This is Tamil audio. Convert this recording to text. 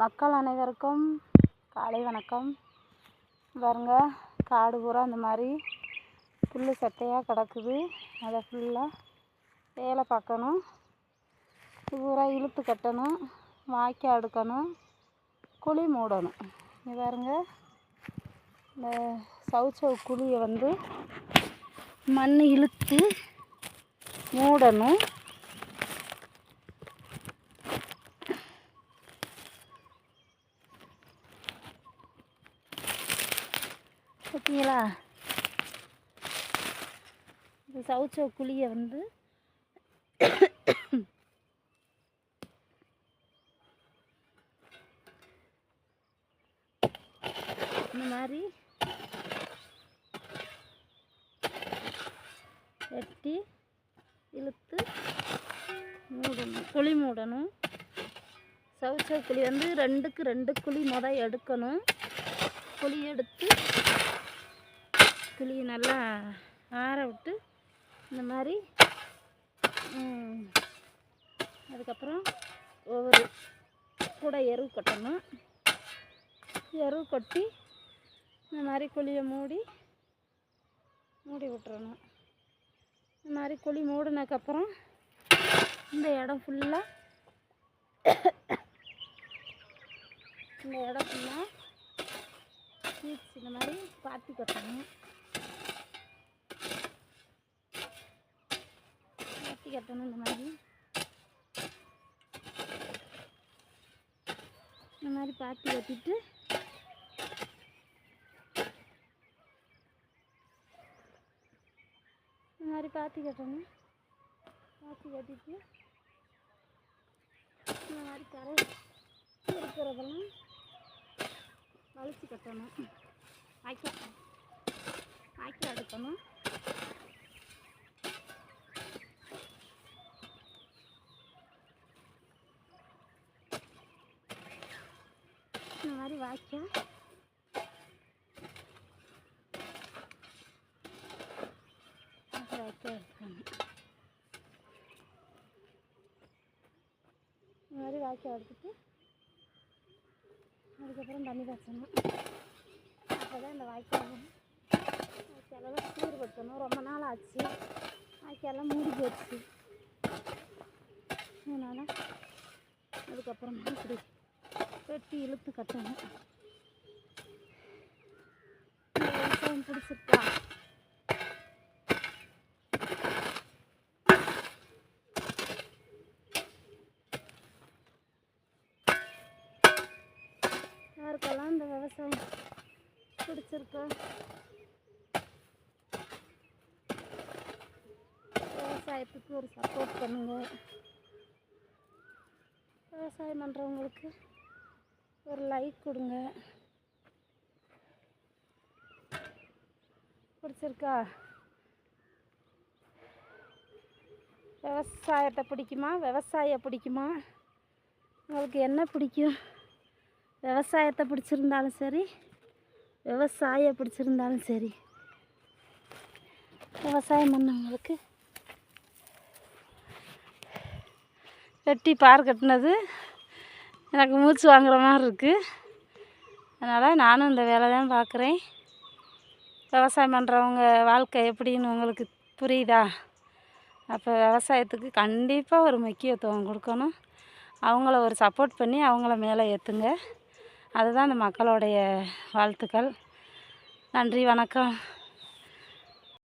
மக்கள் அனைவருக்கும் காலை வணக்கம். பாருங்க காடு பூரா இந்த மாதிரி புல் சட்டையாக கிடக்குது. அதை ஃபுல்லாக வேலை பார்க்கணும். பூரா இழுத்து கட்டணும் வாய்க்கால் எடுக்கணும் குழி மூடணும். இங்க பாருங்க இந்த சவுச்சவு குழியை வந்து மண் இழுத்து மூடணும். பார்த்தீங்களா? இந்த சவுச்ச குழியை வந்து இந்த மாதிரி வெட்டி இழுத்து மூடணும் குழி மூடணும். சவுச்சோ குழி வந்து ரெண்டுக்கு ரெண்டு குழி மொதல் எடுக்கணும். குழி எடுத்து குழியை நல்லா ஆற விட்டு இந்த மாதிரி அதுக்கப்புறம் ஒவ்வொரு கூட எருவு கொட்டணும். எரு கொட்டி இந்த மாதிரி குழியை மூடி மூடி விட்டுறணும். இந்த மாதிரி குழி மூடினதுக்கப்புறம் இந்த இடம் ஃபுல்லாக இந்த இடம் ஃபுல்லாக இந்த மாதிரி பாத்தி கொட்டணும். பாத்தி கட்டணும் இந்த மாதிரி இந்த மாதிரி பாத்தி கட்டிட்டு இந்த மாதிரி பாத்தி கட்டணும் பாத்தி கட்டிட்டு இந்த மாதிரி கரை இருக்கிறதெல்லாம் வலிச்சு கட்டணும் வாய்க்கால் வாய்க்கால் எடுக்கணும் இந்த மாதிரி வாய்க்கால் வாய்க்கால் இந்த மாதிரி வாய்க்கால் எடுத்துட்டு அதுக்கப்புறம் தண்ணி காய்ச்சணும் அப்போ தான் இந்த வாய்க்கால் வாய்க்காலெல்லாம் சீர்படுத்தணும் ரொம்ப நாள் ஆச்சு. வாய்க்காலெல்லாம் மூடி போச்சு அதனால் அதுக்கப்புறமா இப்படி வெட்டி இழுத்து கட்டணும். விவசாயம் பிடிச்சிருக்கா? யாருக்கெல்லாம் இந்த விவசாயம் பிடிச்சிருக்கா? விவசாயத்துக்கு ஒரு சப்போர்ட் பண்ணுங்க. விவசாயம் பண்ணுறவங்களுக்கு ஒரு லைக் கொடுங்க. பிடிச்சிருக்கா? விவசாயத்தை பிடிக்குமா? விவசாயம் பிடிக்குமா? உங்களுக்கு என்ன பிடிக்கும்? விவசாயத்தை பிடிச்சிருந்தாலும் சரி விவசாயம் பிடிச்சிருந்தாலும் சரி. விவசாயம் பண்ணவங்களுக்கு வெட்டி பார் கட்டினது எனக்கு மூச்சு வாங்குற மாதிரி இருக்குது அதனால் நானும் இந்த வேலை தான் பார்க்குறேன். விவசாயம் பண்ணுறவங்க வாழ்க்கை எப்படின்னு உங்களுக்கு புரியுதா? அப்போ விவசாயத்துக்கு கண்டிப்பாக ஒரு முக்கியத்துவம் கொடுக்கணும். அவங்கள ஒரு சப்போர்ட் பண்ணி அவங்கள மேலே ஏற்றுங்க அதுதான் இந்த மக்களுடைய வாழ்த்துக்கள். நன்றி வணக்கம்.